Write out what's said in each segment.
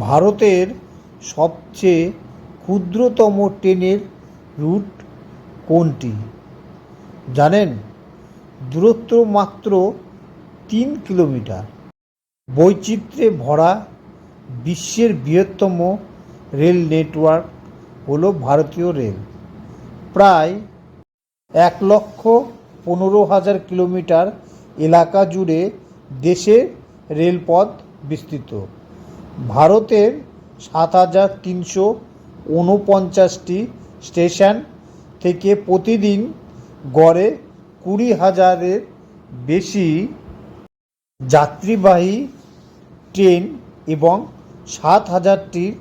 ভারতের সবচেয়ে ক্ষুদ্রতম ট্রেনের রুট কোনটি? জানেন? দূরত্ব মাত্র তিন কিলোমিটার। বৈচিত্র্যে ভরা বিশ্বের বৃহত্তম রেল নেটওয়ার্ক হলো ভারতীয় রেল। প্রায় এক লক্ষ পনেরো হাজার কিলোমিটার এলাকা জুড়ে দেশের রেলপথ বিস্তৃত। ভারতের সাত হাজার তিনশো ঊনপঞ্চাশটি স্টেশন থেকে প্রতিদিন গড়ে কুড়ি হাজারের বেশি যাত্রীবাহী ট্রেন এবং সাত হাজারটির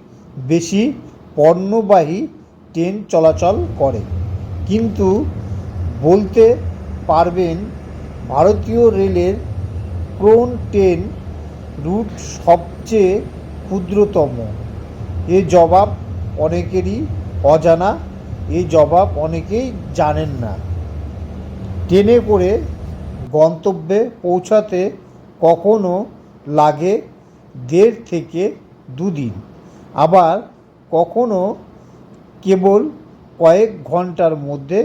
বেশি পণ্যবাহী ট্রেন চলাচল করে। কিন্তু বলতে পারবেন ভারতীয় রেলের কোন ট্রেন রুট সবচেয়ে ক্ষুদ্রতম। এ জবাব অনেকেরই অজানা এই জবাব অনেকেই জানেন না। ট্রেনে করে গন্তব্যে পৌঁছাতে কখনো লাগে দেড় থেকে দুদিন। আবার কখনো কেবল কয়েক ঘণ্টার মধ্যে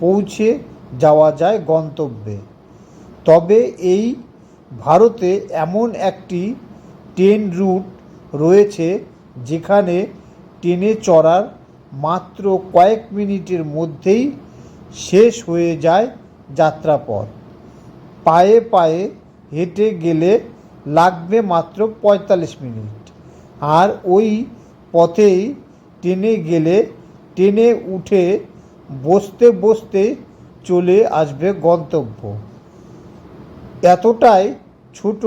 পৌঁছে যাওয়া যায় গন্তব্যে। তবে এই ভারতে এমন একটি ট্রেন রুট রয়েছে, যেখানে ট্রেনে চড়ার মাত্র কয়েক মিনিটের মধ্যেই শেষ হয়ে যায় যাত্রাপথ। পায়ে পায়ে হেঁটে গেলে লাগবে মাত্র পঁয়তাল্লিশ মিনিট। আর ওই পথেই ট্রেনে গেলে ট্রেনে উঠে বসতে বসতে চলে আসবে গন্তব্য। এতটাই ছোট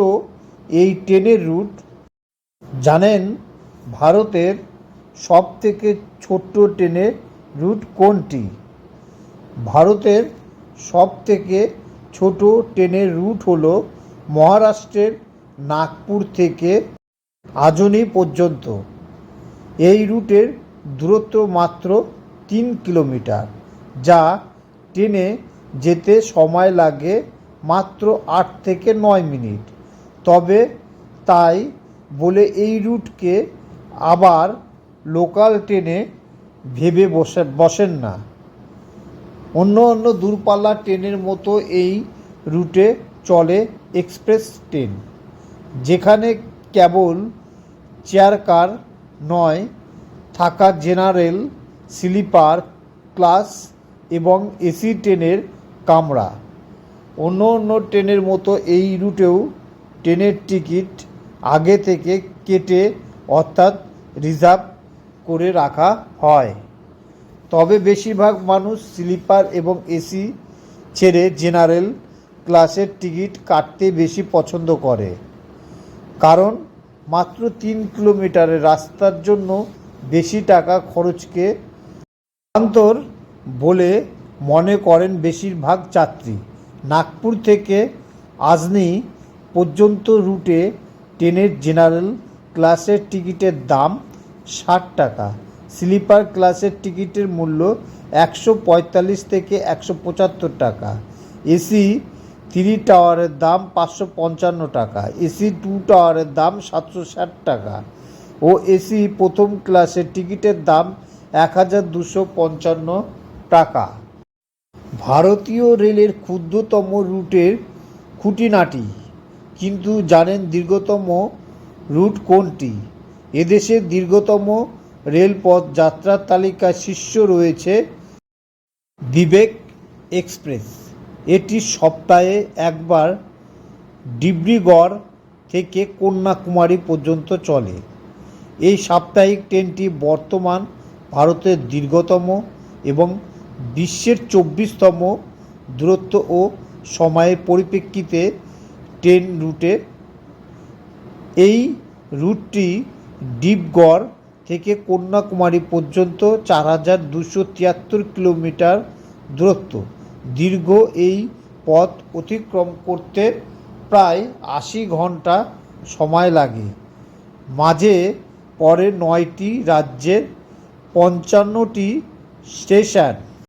এই ট্রেনের রুট জানেন ভারতের সব থেকে ছোট্ট ট্রেনের রুট কোনটি? ভারতের সব থেকে ছোট ট্রেনের রুট হল মহারাষ্ট্রের নাগপুর থেকে আজনি পর্যন্ত। এই রুটের দূরত্ব মাত্র তিন কিলোমিটার, যা ট্রেনে যেতে সময় লাগে মাত্র আট থেকে নয় মিনিট। তবে তাই বলে এই রুটকে আবার লোকাল ট্রেনে ভেবে বসে বসেন না। অন্য অন্য দূরপাল্লার ট্রেনের মতো এই রুটে চলে এক্সপ্রেস ট্রেন, যেখানে কেবল চেয়ার কার নয়, থাকা জেনারেল, স্লিপার, ক্লাস এবং এসি ট্রেনের কামরা। অন্য অন্য ট্রেনের মতো এই রুটেও ট্রেনের টিকিট আগে থেকে কেটে, অর্থাৎ রিজার্ভ করে রাখা হয়। তবে বেশিরভাগ মানুষ স্লিপার এবং এসি ছেড়ে জেনারেল ক্লাসের টিকিট কাটতে বেশি পছন্দ করে। কারণ মাত্র তিন কিলোমিটারের রাস্তার জন্য বেশি টাকা খরচকে স্থানান্তর বলে মনে করেন বেশিরভাগ যাত্রী। নাগপুর থেকে আজনি পর্যন্ত রুটে ট্রেনের জেনারেল ক্লাসের টিকিটের দাম ষাট টাকা। স্লিপার ক্লাসের টিকিটের মূল্য একশো পঁয়তাল্লিশ থেকে একশো পঁচাত্তর টাকা। এসি থ্রি টাওয়ারের দাম পাঁচশো পঞ্চান্ন টাকা। এসি টু টাওয়ারের দাম সাতশো ষাট টাকা। ও এসি প্রথম ক্লাসের টিকিটের দাম এক হাজার দুশো পঞ্চান্ন টাকা। ভারতীয় রেলের ক্ষুদ্রতম রুটের খুঁটিনাটি কিন্তু জানেন দীর্ঘতম রুট কোনটি? এদেশের দীর্ঘতম রেলপথ যাত্রার তালিকায় শীর্ষ রয়েছে বিবেক এক্সপ্রেস। এটি সপ্তাহে একবার ডিব্রুগড় থেকে কন্যাকুমারী পর্যন্ত চলে। এই সাপ্তাহিক ট্রেনটি বর্তমান ভারতের দীর্ঘতম এবং বিশ্বের চব্বিশতম দূরত্ব ও সময়ের পরিপ্রেক্ষিতে ট্রেন রুটে এই রুটটি ডিপগড় থেকে কন্যাকুমারী পর্যন্ত চার হাজার দুশো তিয়াত্তর কিলোমিটার দূরত্ব। দীর্ঘ এই পথ অতিক্রম করতে প্রায় আশি ঘণ্টা সময় লাগে। মাঝে পড়ে নয়টি রাজ্যের পঞ্চান্নটি স্টেশন